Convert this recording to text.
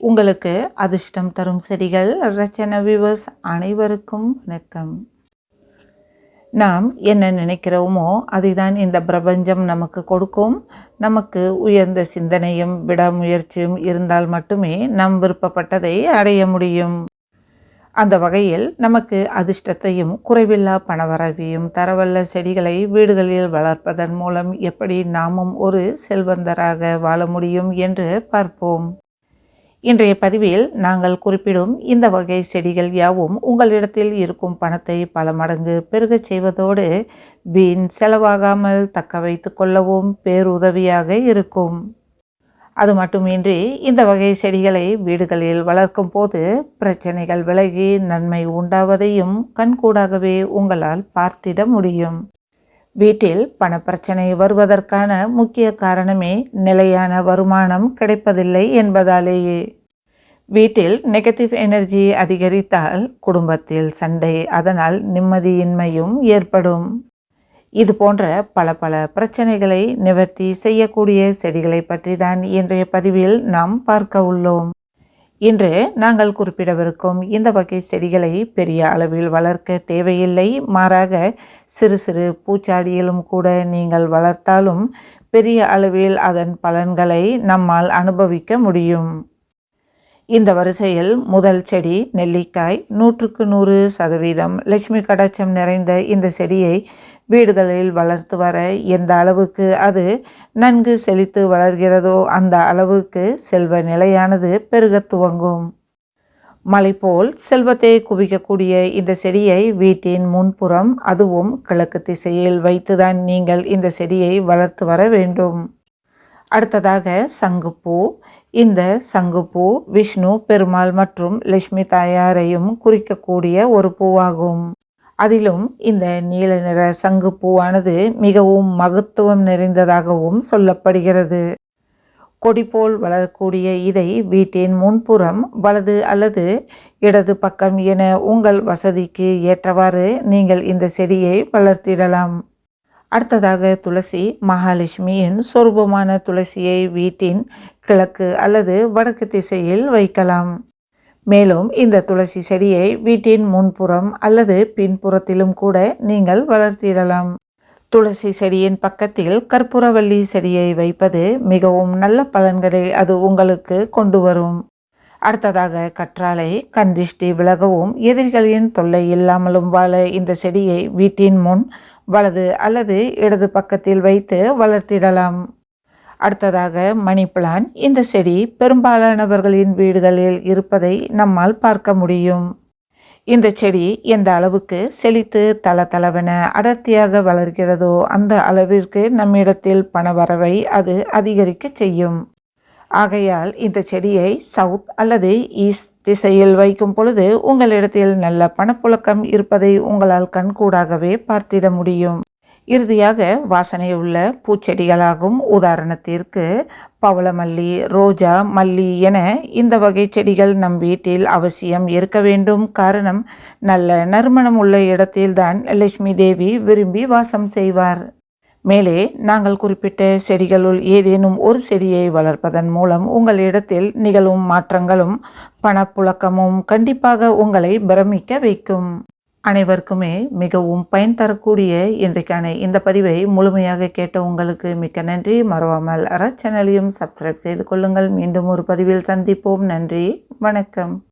உங்களுக்கு அதிர்ஷ்டம் தரும் செடிகள். ரச்சன விவர்ஸ் அனைவருக்கும் வணக்கம். நாம் என்ன நினைக்கிறோமோ அதுதான் இந்த பிரபஞ்சம் நமக்கு கொடுக்கும். நமக்கு உயர்ந்த சிந்தனையும் விடாமுயற்சியும் இருந்தால் மட்டுமே நம் விருப்பப்பட்டதை அடைய முடியும். அந்த வகையில் நமக்கு அதிர்ஷ்டத்தையும் குறைவில்லா பணவரவையும் தரவல்ல செடிகளை வீடுகளில் வளர்ப்பதன் மூலம் எப்படி நாமும் ஒரு செல்வந்தராக வாழ முடியும் என்று பார்ப்போம். இன்றைய பதிவில் நாங்கள் குறிப்பிடும் இந்த வகை செடிகள் யாவும் உங்களிடத்தில் இருக்கும் பணத்தை பல மடங்கு பெருகச் செய்வதோடு வீண் செலவாகாமல் தக்க வைத்து கொள்ளவும் பேருதவியாக இருக்கும். அது மட்டுமின்றி இந்த வகை செடிகளை வீடுகளில் வளர்க்கும் போது பிரச்சனைகள் விலகி நன்மை உண்டாவதையும் கண்கூடாகவே உங்களால் பார்த்திட முடியும். வீட்டில் பணப்பிரச்சனை வருவதற்கான முக்கிய காரணமே நிலையான வருமானம் கிடைப்பதில்லை என்பதாலேயே. வீட்டில் நெகட்டிவ் எனர்ஜி அதிகரித்தால் குடும்பத்தில் சண்டை அதனால் நிம்மதியின்மையும் ஏற்படும். இது போன்ற பல பல பிரச்சனைகளை நிவர்த்தி செய்யக்கூடிய செடிகளை பற்றி தான் இன்றைய பதிவில் நாம் பார்க்க உள்ளோம். இன்று நாங்கள் குறிப்பிடவிருக்கும் இந்த வகை செடிகளை பெரிய அளவில் வளர்க்க தேவையில்லை. மாறாக சிறு சிறு பூச்சாடியிலும் கூட நீங்கள் வளர்த்தாலும் பெரிய அளவில் அதன் பலன்களை நம்மால் அனுபவிக்க முடியும். இந்த வரிசையில் முதல் செடி நெல்லிக்காய். நூற்றுக்கு நூறு சதவீதம் லட்சுமி கடாட்சம் நிறைந்த இந்த செடியை வீடுகளில் வளர்த்து வர எந்த அளவுக்கு அது நன்கு செழித்து வளர்கிறதோ அந்த அளவுக்கு செல்வ நிலையானது பெருக துவங்கும். மலை போல் செல்வத்தை குவிக்கக்கூடிய இந்த செடியை வீட்டின் முன்புறம் அதுவும் கிழக்கு திசையில் வைத்துதான் நீங்கள் இந்த செடியை வளர்த்து வர வேண்டும். அடுத்ததாக சங்குப்பூ. இந்த சங்குப்பூ விஷ்ணு பெருமாள் மற்றும் லட்சுமி தாயாரையும் குறிக்கக்கூடிய ஒரு பூவாகும். அதிலும் இந்த நீல நிற சங்குப்பூவானது மிகவும் மகத்துவம் நிறைந்ததாகவும் சொல்லப்படுகிறது. கொடி போல் வளரக்கூடிய இதை வீட்டின் முன்புறம் வலது அல்லது இடது பக்கம் என உங்கள் வசதிக்கு ஏற்றவாறு நீங்கள் இந்த செடியை வளர்த்திடலாம். அடுத்ததாக துளசி மகாலட்சுமியின் சொரூபமான துளசியை வீட்டின் கிழக்கு அல்லது வடக்கு திசையில் வைக்கலாம். மேலும் இந்த துளசி செடியை வீட்டின் முன்புறம் அல்லது பின்புறத்திலும் கூட நீங்கள் வளர்த்திடலாம். துளசி செடியின் பக்கத்தில் கற்பூரவள்ளி செடியை வைப்பது மிகவும் நல்ல பலன்களை அது உங்களுக்கு கொண்டு வரும். அடுத்ததாக கற்றாழை கந்திஷ்டி விலகவும் எதிரிகளின் தொல்லை இல்லாமலும் வாழ இந்த செடியை வீட்டின் முன் வலது அல்லது இடது பக்கத்தில் வைத்து வளர்த்திடலாம். அடுத்ததாக மணி பிளான் இந்த செடி பெரும்பாலானவர்களின் வீடுகளில் இருப்பதை நம்மால் பார்க்க முடியும். இந்த செடி எந்த அளவுக்கு செழித்து தள தளவென அடர்த்தியாக வளர்கிறதோ அந்த அளவிற்கு நம்மிடத்தில் பணவரவை அது அதிகரிக்க செய்யும். ஆகையால் இந்த செடியை சவுத் அல்லது ஈஸ்ட் திசையில் வைக்கும் பொழுது உங்களிடத்தில் நல்ல பணப்புழக்கம் இருப்பதை உங்களால் கண்கூடாகவே பார்த்திட முடியும். இறுதியாக வாசனையுள்ள பூச்செடிகளாகும். உதாரணத்திற்கு பவளமல்லி ரோஜா மல்லி என இந்த வகை செடிகள் நம் வீட்டில் அவசியம் இருக்க வேண்டும். காரணம் நல்ல நறுமணம் உள்ள இடத்தில்தான் லட்சுமி தேவி விரும்பி வாசம் செய்வார். மேலே நாங்கள் குறிப்பிட்ட செடிகளுள் ஏதேனும் ஒரு செடியை வளர்ப்பதன் மூலம் உங்கள் இடத்தில் நிகழும் மாற்றங்களும் பணப்புழக்கமும் கண்டிப்பாக உங்களை பிரமிக்க வைக்கும். அனைவருக்குமே மிகவும் பயன் தரக்கூடிய இன்றைக்கான இந்த பதிவை முழுமையாக கேட்ட உங்களுக்கு மிக்க நன்றி. மறவாமல் அற சேனலையும் சப்ஸ்கிரைப் செய்து கொள்ளுங்கள். மீண்டும் ஒரு பதிவில் சந்திப்போம். நன்றி. வணக்கம்.